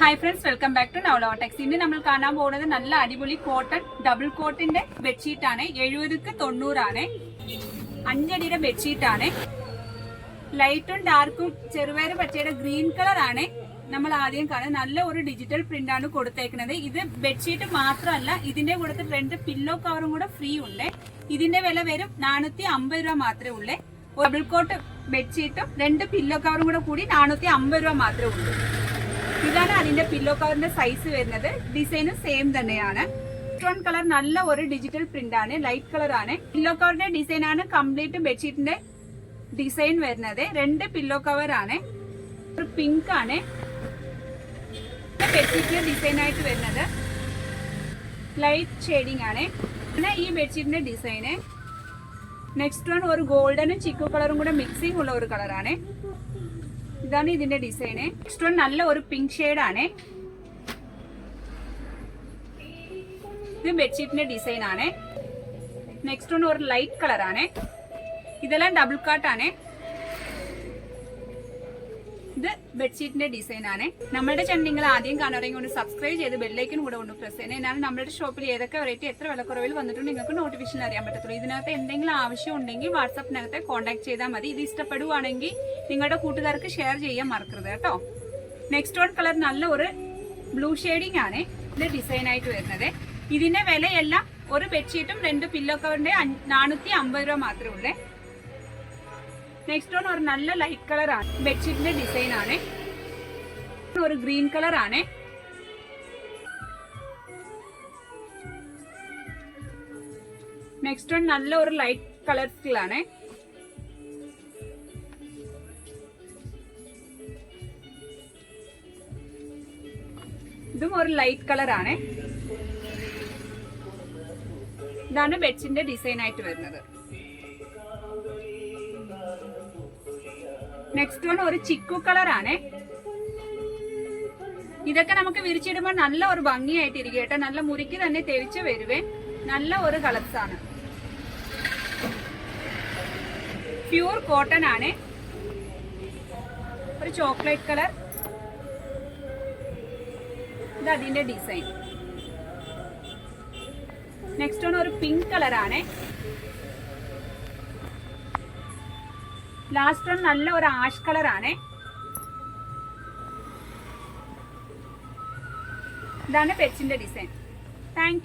Hi friends welcome back to നവലോടെക്സ് ഇന്ന് നമ്മൾ കാണാൻ പോകുന്നത് നല്ല അടിപൊളി കോട്ടൺ ഡബിൾ കോട്ടിന്റെ ബെഡ്ഷീറ്റ് ആണ്. എഴുപതുക്ക് തൊണ്ണൂറാണ് അഞ്ചടിയുടെ ബെഡ്ഷീറ്റ് ആണ്. ലൈറ്റും ഡാർക്കും ചെറുപയർ പച്ചയുടെ ഗ്രീൻ കളർ ആണ്. നമ്മൾ ആദ്യം കാണുന്നത് നല്ല ഒരു ഡിജിറ്റൽ പ്രിന്റ് ആണ് കൊടുത്തേക്കുന്നത്. ഇത് ബെഡ്ഷീറ്റ് മാത്രമല്ല ഇതിന്റെ കൂടെ രണ്ട് പില്ലോ കവറും കൂടെ ഫ്രീ ഉണ്ട്. ഇതിന്റെ വില വരും നാനൂറ്റി അമ്പത് രൂപ മാത്രമേ ഉള്ളൂ. ഡബിൾ കോട്ട് ബെഡ്ഷീറ്റും രണ്ട് പില്ലോ കവറും കൂടെ കൂടി നാനൂറ്റി അമ്പത് രൂപ മാത്രമേ ഉള്ളൂ. ഇതാണ് അതിന്റെ പില്ലോ കവറിന്റെ സൈസ് വരുന്നത്. ഡിസൈനും സെയിം തന്നെയാണ്. ടോൺ കളർ നല്ല ഒരു ഡിജിറ്റൽ പ്രിന്റ് ആണ്. ലൈറ്റ് കളർ ആണ്. പില്ലോ കവറിന്റെ ഡിസൈൻ ആണ് കംപ്ലീറ്റ് ബെഡ്ഷീറ്റിന്റെ ഡിസൈൻ വരുന്നത്. രണ്ട് പില്ലോ കവർ ആണ്. ഒരു പിങ്ക് ആണ്. ബെഡ്ഷീറ്റിന്റെ ഡിസൈൻ ആയിട്ട് വരുന്നത്. ലൈറ്റ് ഷെയ്ഡിങ് ആണ്. പിന്നെ ഈ ബെഡ്ഷീറ്റിന്റെ ഡിസൈന് നെക്സ്റ്റ് വൺ ഒരു ഗോൾഡനും ചിക്കു കളറും കൂടെ മിക്സിംഗ് ഉള്ള ഒരു കളറാണ് ഇതാണ് ഇതിന്റെ ഡിസൈന്. നെക്സ്റ്റ് വൺ നല്ല ഒരു പിങ്ക് ഷെയ്ഡ് ആണ്. ഇത് ബെഡ്ഷീറ്റിന്റെ ഡിസൈൻ ആണ്. നെക്സ്റ്റ് വൺ ഒരു ലൈറ്റ് കളർ ആണ്. ഇതെല്ലാം ഡബിൾ കാട്ടാണ് ഇത് ബെഡ്ഷീറ്റിന്റെ ഡിസൈൻ ആണ്. നമ്മുടെ ചാനൽ നിങ്ങൾ ആദ്യം കാണുകയാണെങ്കിൽ കൊണ്ട് സബ്സ്ക്രൈബ് ചെയ്ത് ബെല്ലൈക്കൻ കൂടെ കൊണ്ട് പ്രസ് ചെയ്യണം. എന്നാലും നമ്മുടെ ഷോപ്പിൽ ഏതൊക്കെ വെറൈറ്റി എത്ര വിലക്കുറവിൽ വന്നിട്ടുണ്ട് നിങ്ങൾക്ക് നോട്ടിഫിക്കേഷൻ അറിയാൻ പറ്റത്തുള്ളൂ. ഇതിനകത്ത് എന്തെങ്കിലും ആവശ്യം ഉണ്ടെങ്കിൽ വാട്സാപ്പിനകത്ത് കോൺടാക്ട് ചെയ്താൽ മതി. ഇത് ഇഷ്ടപ്പെടുവാണെങ്കിൽ നിങ്ങളുടെ കൂട്ടുകാർക്ക് ഷെയർ ചെയ്യാൻ മറക്കരുത് കേട്ടോ. നെക്സ്റ്റ് വൺ കളർ നല്ല ഒരു ബ്ലൂ ഷെയ്ഡിംഗ് ആണ് ഇത് ഡിസൈൻ ആയിട്ട് വരുന്നത്. ഇതിന്റെ വിലയെല്ലാം ഒരു ബെഡ്ഷീറ്റും രണ്ട് പില്ലോ കവറിന്റെ നാനൂറ്റി അമ്പത് രൂപ മാത്രമേ ഉള്ളേ. നെക്സ്റ്റ് വൺ ഒരു നല്ല ലൈറ്റ് കളർ ആണ്. ബെഡ്ഷീറ്റിന്റെ ഡിസൈൻ ആണ്. ഒരു ഗ്രീൻ കളർ ആണ്. നെക്സ്റ്റ് വൺ നല്ല ഒരു ലൈറ്റ് കളർ ആണ്. ഇതും ഒരു ലൈറ്റ് കളർ ആണ്. ഇതാണ് ബെഡ്ഷീറ്റിന്റെ ഡിസൈൻ ആയിട്ട് വരുന്നത്. നെക്സ്റ്റ് വൺ ഒരു ചിക്കു കളർ ആണേ. ഇതൊക്കെ നമുക്ക് വിരിച്ചിടുമ്പോൾ നല്ല ഒരു ഭംഗിയായിട്ട് ഇരിക്കും കേട്ടോ. നല്ല മുറിക്ക് തന്നെ തെളിച്ച് വരുവേ. നല്ല ഒരു കളർസ് ആണ്. പ്യൂർ കോട്ടൺ ആണ്. ഒരു ചോക്ലേറ്റ് കളർ ഇത് അതിന്റെ ഡിസൈൻ നെക്സ്റ്റ് വൺ ഒരു പിങ്ക് കളർ ലാസ്റ്റ് വൺ നല്ല ഒരു ആഷ് കളറാണ് ഇതാണ് പെറ്റ്സിന്റെ ഡിസൈൻ താങ്ക്